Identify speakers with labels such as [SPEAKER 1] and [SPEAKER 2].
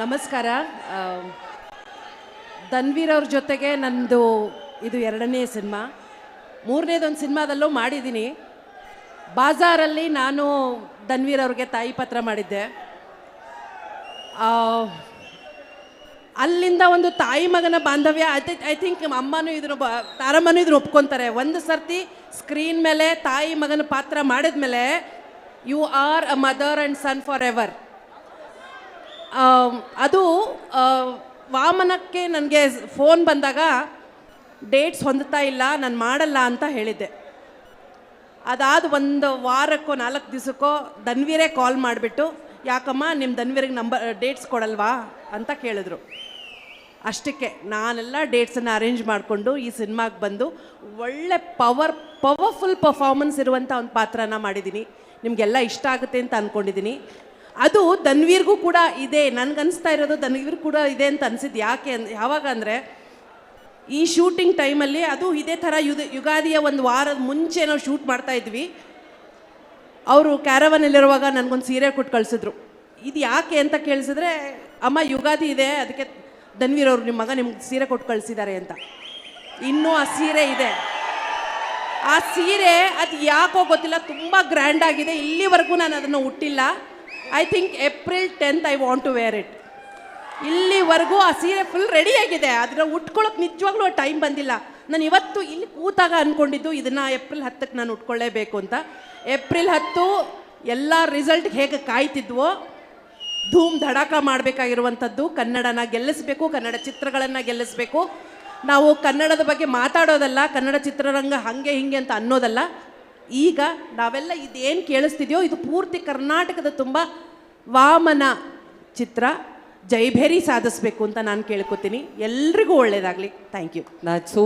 [SPEAKER 1] ನಮಸ್ಕಾರ. ಧನ್ವೀರ್ ಅವ್ರ ಜೊತೆಗೆ ನಂದು ಇದು ಎರಡನೇ ಸಿನಿಮಾ. ಮೂರನೇದೊಂದು ಸಿನಿಮಾದಲ್ಲೂ ಮಾಡಿದ್ದೀನಿ. ಬಾಜಾರಲ್ಲಿ ನಾನು ಧನ್ವೀರ್ ಅವ್ರಿಗೆ ತಾಯಿ ಪತ್ರ ಮಾಡಿದ್ದೆ. ಅಲ್ಲಿಂದ ಒಂದು ತಾಯಿ ಮಗನ ಬಾಂಧವ್ಯ ಐ ಐ ಥಿಂಕ್ ಅಮ್ಮನೂ ಇದ್ರ, ಬ, ತಾರಮ್ಮನೂ ಇದ್ರು ಒಪ್ಕೊತಾರೆ. ಒಂದು ಸರ್ತಿ ಸ್ಕ್ರೀನ್ ಮೇಲೆ ತಾಯಿ ಮಗನ ಪಾತ್ರ ಮಾಡಿದ್ಮೇಲೆ you are a mother and son forever ಅದು ವಾಮನಕ್ಕೆ ನನಗೆ ಫೋನ್ ಬಂದಾಗ ಡೇಟ್ಸ್ ಹೊಂದ್ತಾ ಇಲ್ಲ, ನಾನು ಮಾಡಲ್ಲ ಅಂತ ಹೇಳಿದ್ದೆ. ಅದಾದ ಒಂದು ವಾರಕ್ಕೋ ನಾಲ್ಕು ದಿವಸಕ್ಕೋ ಧನ್ವೀರೇ ಕಾಲ್ ಮಾಡಿಬಿಟ್ಟು, ಯಾಕಮ್ಮ ನಿಮ್ಮ ಧನ್ವೀರಿಗೆ ನಂಬರ್ ಡೇಟ್ಸ್ ಕೊಡಲ್ವಾ ಅಂತ ಕೇಳಿದ್ರು. ಅಷ್ಟಕ್ಕೆ ನಾನೆಲ್ಲ ಡೇಟ್ಸನ್ನು ಅರೇಂಜ್ ಮಾಡಿಕೊಂಡು ಈ ಸಿನಿಮಾಗೆ ಬಂದು ಒಳ್ಳೆ ಪವರ್, ಪವರ್ಫುಲ್ ಪರ್ಫಾರ್ಮೆನ್ಸ್ ಇರುವಂಥ ಒಂದು ಪಾತ್ರನ ಮಾಡಿದ್ದೀನಿ ನಿಮಗೆಲ್ಲ ಇಷ್ಟ ಆಗುತ್ತೆ ಅಂತ ಅಂದ್ಕೊಂಡಿದ್ದೀನಿ ಅದು ಧನ್ವೀರ್ಗೂ ಕೂಡ ಇದೆ. ನನಗನ್ನಿಸ್ತಾ ಇರೋದು ಧನ್ವೀರ್ ಕೂಡ ಇದೆ ಅಂತ ಅನಿಸಿದ್ದು ಯಾಕೆ ಅಂದ್ ಯಾವಾಗ ಅಂದರೆ ಈ ಶೂಟಿಂಗ್ ಟೈಮಲ್ಲಿ ಅದು ಇದೇ ಥರ ಯುದ, ಯುಗಾದಿಯ ಒಂದು ವಾರದ ಮುಂಚೆ ನಾವು ಶೂಟ್ ಮಾಡ್ತಾ ಇದ್ವಿ. ಅವರು ಕ್ಯಾರವನಲ್ಲಿರುವಾಗ ನನಗೊಂದು ಸೀರೆ ಕೊಟ್ಟು ಕಳಿಸಿದ್ರು. ಇದು ಯಾಕೆ ಅಂತ ಕೇಳಿಸಿದ್ರೆ, ಅಮ್ಮ, ಯುಗಾದಿ ಇದೆ, ಅದಕ್ಕೆ ಧನ್ವೀರ್ ಅವರು ನಿಮ್ಮ ಮಗ ನಿಮ್ಗೆ ಸೀರೆ ಕೊಟ್ಟು ಕಳಿಸಿದ್ದಾರೆ ಅಂತ. ಇನ್ನೂ ಆ ಸೀರೆ ಇದೆ. ಆ ಸೀರೆ ಅದು ಯಾಕೋ ಗೊತ್ತಿಲ್ಲ, ತುಂಬ ಗ್ರ್ಯಾಂಡ್ ಆಗಿದೆ. ಇಲ್ಲಿವರೆಗೂ ನಾನು ಅದನ್ನು ಹುಟ್ಟಿಲ್ಲ I think April tenth I want to wear it ಇಲ್ಲಿವರೆಗೂ ಆ ಸೀರೆ ಫುಲ್ ರೆಡಿಯಾಗಿದೆ ಅದನ್ನ ಉಟ್ಕೊಳ್ಳೋಕೆ ನಿಜವಾಗ್ಲೂ ಟೈಮ್ ಬಂದಿಲ್ಲ. ನಾನು ಇವತ್ತು ಇಲ್ಲಿ ಕೂತಾಗ ಅಂದ್ಕೊಂಡಿದ್ದು ಇದನ್ನು ಏಪ್ರಿಲ್ ಹತ್ತಕ್ಕೆ ನಾನು ಉಟ್ಕೊಳ್ಳೇಬೇಕು ಅಂತ. ಏಪ್ರಿಲ್ ಹತ್ತು ಎಲ್ಲ ರಿಸಲ್ಟ್ ಹೇಗೆ ಕಾಯ್ತಿದ್ವೋ, ಧೂಮ್ ಧಡಾಕ ಮಾಡಬೇಕಾಗಿರುವಂಥದ್ದು. ಕನ್ನಡನ ಗೆಲ್ಲಿಸಬೇಕು, ಕನ್ನಡ ಚಿತ್ರಗಳನ್ನು ಗೆಲ್ಲಿಸಬೇಕು. ನಾವು ಕನ್ನಡದ ಬಗ್ಗೆ ಮಾತಾಡೋದಲ್ಲ, ಕನ್ನಡ ಚಿತ್ರರಂಗ ಹಾಗೆ ಹಿಂಗೆ ಅಂತ ಅನ್ನೋದಲ್ಲ. ಈಗ ನಾವೆಲ್ಲ ಇದೇನು ಕೇಳಿಸ್ತಿದ್ಯೋ, ಇದು ಪೂರ್ತಿ ಕರ್ನಾಟಕದ ತುಂಬ ವಾಮನ ಚಿತ್ರ. ಜೈಭೇರಿ ಸಾಧಿಸ್ಬೇಕು ಅಂತ ನಾನು ಕೇಳ್ಕೊತೀನಿ. ಎಲ್ರಿಗೂ ಒಳ್ಳೆಯದಾಗಲಿ ಥ್ಯಾಂಕ್ ಯು
[SPEAKER 2] ನಾ ಸೋ